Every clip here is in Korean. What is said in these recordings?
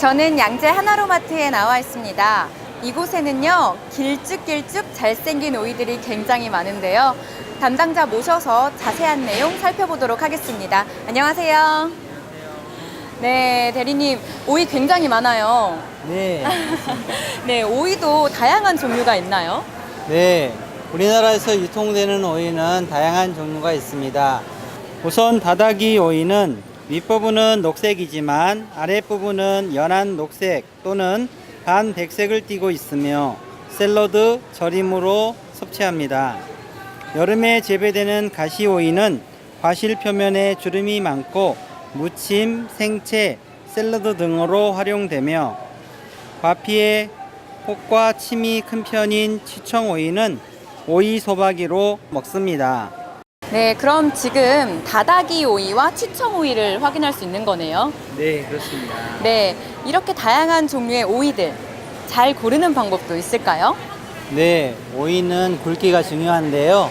저는 양재 하나로마트에 나와 있습니다. 이곳에는요, 길쭉길쭉 잘생긴 오이들이 굉장히 많은데요. 담당자 모셔서 자세한 내용 살펴보도록 하겠습니다. 안녕하세요. 네, 대리님, 오이 굉장히 많아요. 네, 네, 오이도 다양한 종류가 있나요? 네. 우리나라에서 유통되는 오이는 다양한 종류가 있습니다. 우선 다다기 오이는 윗부분은 녹색이지만 아랫부분은 연한 녹색 또는 반 백색을 띠고 있으며 샐러드, 절임으로 섭취합니다. 여름에 재배되는 가시 오이는 과실 표면에 주름이 많고 무침, 생채, 샐러드 등으로 활용되며 과피에 혹과 침이 큰 편인 치청 오이는 오이 소박이로 먹습니다. 네, 그럼 지금 다다기 오이와 치청 오이를 확인할 수 있는 거네요. 네, 그렇습니다. 네, 이렇게 다양한 종류의 오이들 잘 고르는 방법도 있을까요? 네, 오이는 굵기가 중요한데요.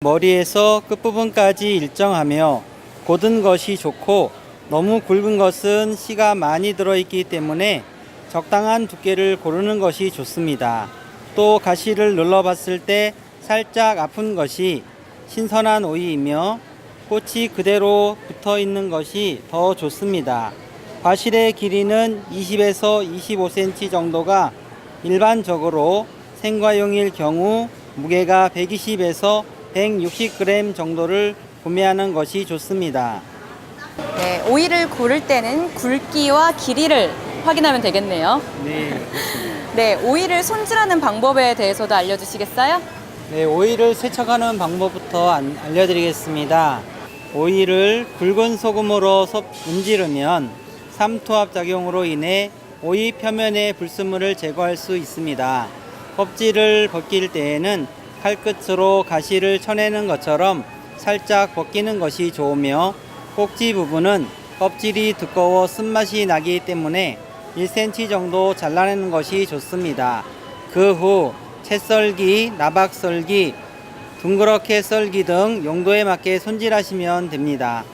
머리에서 끝부분까지 일정하며 곧은 것이 좋고 너무 굵은 것은 씨가 많이 들어있기 때문에 적당한 두께를 고르는 것이 좋습니다. 또 가시를 눌러봤을 때 살짝 아픈 것이 신선한 오이이며 꽃이 그대로 붙어 있는 것이 더 좋습니다. 과실의 길이는 20에서 25cm 정도가 일반적으로 생과용일 경우 무게가 120에서 160g 정도를 구매하는 것이 좋습니다. 네, 오이를 고를 때는 굵기와 길이를 확인하면 되겠네요. 네, 네, 오이를 손질하는 방법에 대해서도 알려주시겠어요? 네, 오이를 세척하는 방법부터 안- 알려드리겠습니다. 오이를 굵은 소금으로 섭- 문지르면 삼투압 작용으로 인해 오이 표면의 불순물을 제거할 수 있습니다. 껍질을 벗길 때에는 칼끝으로 가시를 쳐내는 것처럼 살짝 벗기는 것이 좋으며 꼭지 부분은 껍질이 두꺼워 쓴맛이 나기 때문에 1cm 정도 잘라내는 것이 좋습니다. 그후 채썰기, 나박썰기, 둥그렇게 썰기 등 용도에 맞게 손질하시면 됩니다.